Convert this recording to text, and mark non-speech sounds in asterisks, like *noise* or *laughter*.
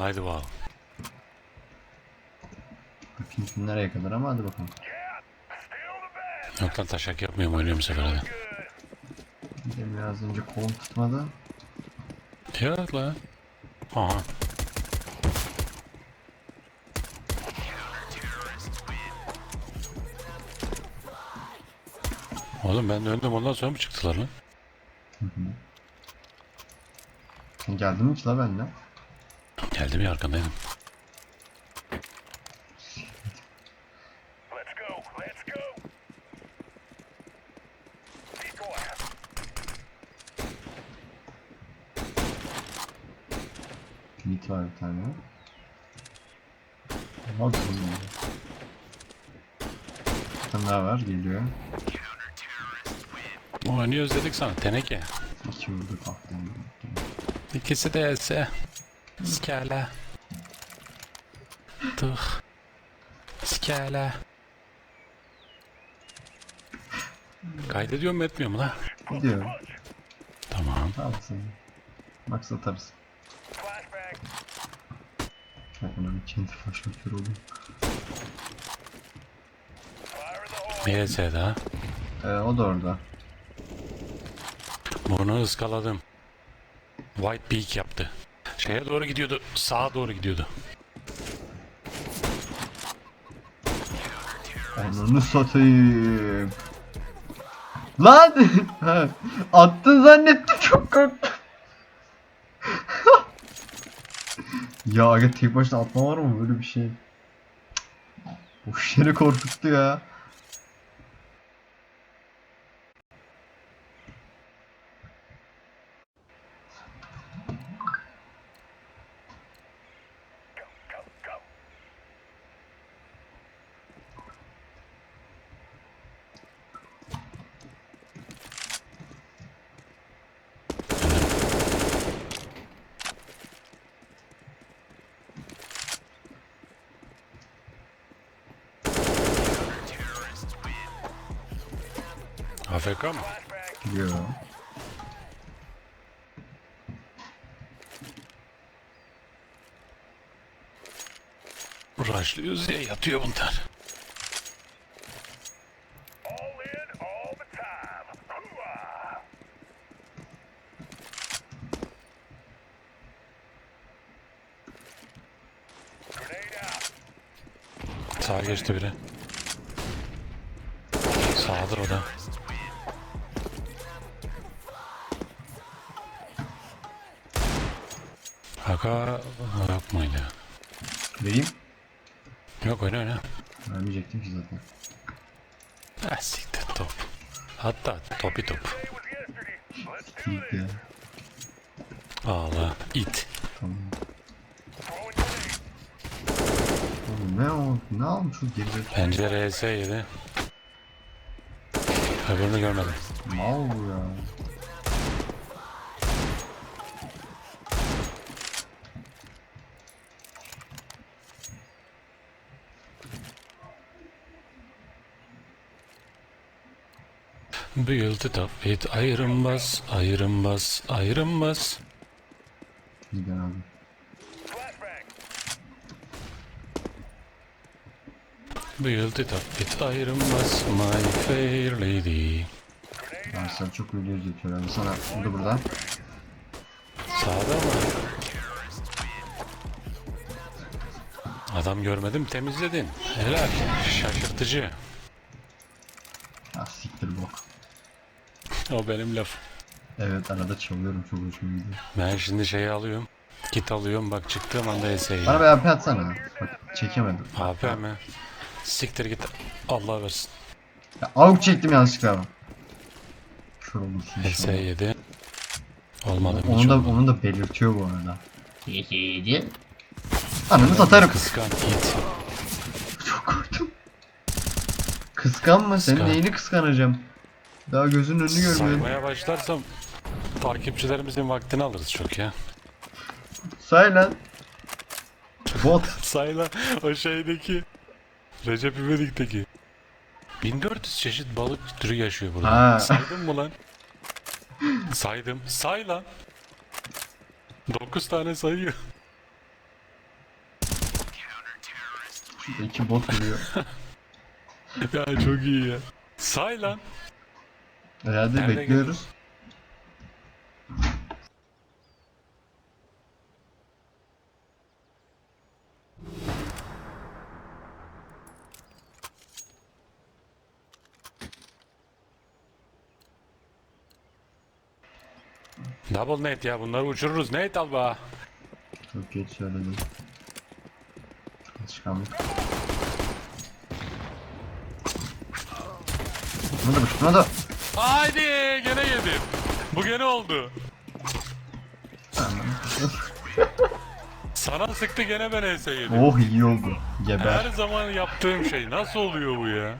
Haydi bakalım. Bakayım şimdi nereye kadar ama hadi bakalım. Yok lan taşak yapmıyorum oynuyorum bu sefer hadi. Bir de biraz önce kolum tutmadı. Yok lan. Aha. Oğlum ben döndüm ondan sonra mı çıktılar lan? Sen geldin mi ki la benimle? Geldim ya arkandaydım. Let's go. Let's go. Decoy. Mit var bir tane. Bak. Bir tane daha var geliyor. Oynuyoruz dedik sana teneke. İki vurduk alttan. İkisi de else. Skala. Tıh. Skala. Kaydediyor mu etmiyor mu lan? Gidiyor. Tamam. Al seni. Max atarız. Bir kendi hole. Bir else daha. Ee, o da orada. Bunu ıskaladım. White Peak yaptı. Şeye doğru gidiyordu. Sağa doğru gidiyordu. Ananı satayım. Lan! Attın zannettim çok korktum. *laughs* ya aga tek başına atma var mı böyle bir şey? Boş yere korkuttu ya. AFK mı? Yo. Rushlıyoruz diye yatıyor bunlar. Sağa geçti biri. Sağdır o da. Haka yok muydu? Vereyim. Yok oyna oyna. Vermeyecektim ki zaten. Ah siktir top. Hatta topi top. This. ya. Ağla it. Tamam. Oğlum ne o? Ne almış o gerizekalı? Pencere ES yedi. Öbürünü görmedim. Mal bu ya. Build it up iron bus, iron bus. Giden abi. Build it up iron bus, my fair lady. Ben sana çok video izletiyor abi. Sana bu da burada. Sağda mı? Adam görmedim temizledin. Helal. Şaşırtıcı. Ah siktir bok. O benim laf. Evet arada çalıyorum çok hoşuma gidiyor. Ben şimdi şeyi alıyorum. Kit alıyorum bak çıktığım anda ES'yi. Bana bir AP atsana. Bak çekemedim. AP mi? Siktir git. Allah versin. Ya, avuk çektim yanlışlıkla ama. Kör olursun ES inşallah. 7. Olmadı mı? Onu da, onu da belirtiyor bu arada. Yedi. Ananı satarım. Kıskan it. Çok korktum. Kıskanma. Senin Kıskan. neyini kıskanacağım? Daha gözünün önünü görmüyorum. Saymaya başlarsam takipçilerimizin vaktini alırız çok ya. Say lan. Bot. *laughs* Sayla o şeydeki Recep İvedik'teki 1400 çeşit balık türü yaşıyor burada. Ha. Saydın mı lan? Saydım. Say lan. 9 tane sayıyor. İki bot vuruyor. *laughs* ya çok iyi ya. Say lan. Herhalde Nerede bekliyoruz. Double net ya bunları uçururuz. Net alba. Çok geç söyledim. Alışkanlık. Şuna da şuna da. Haydi gene yedim. Bu gene oldu. Sana sıktı gene ben ense yedim. Oh iyi oldu. Geber. Her zaman yaptığım şey. Nasıl oluyor bu ya?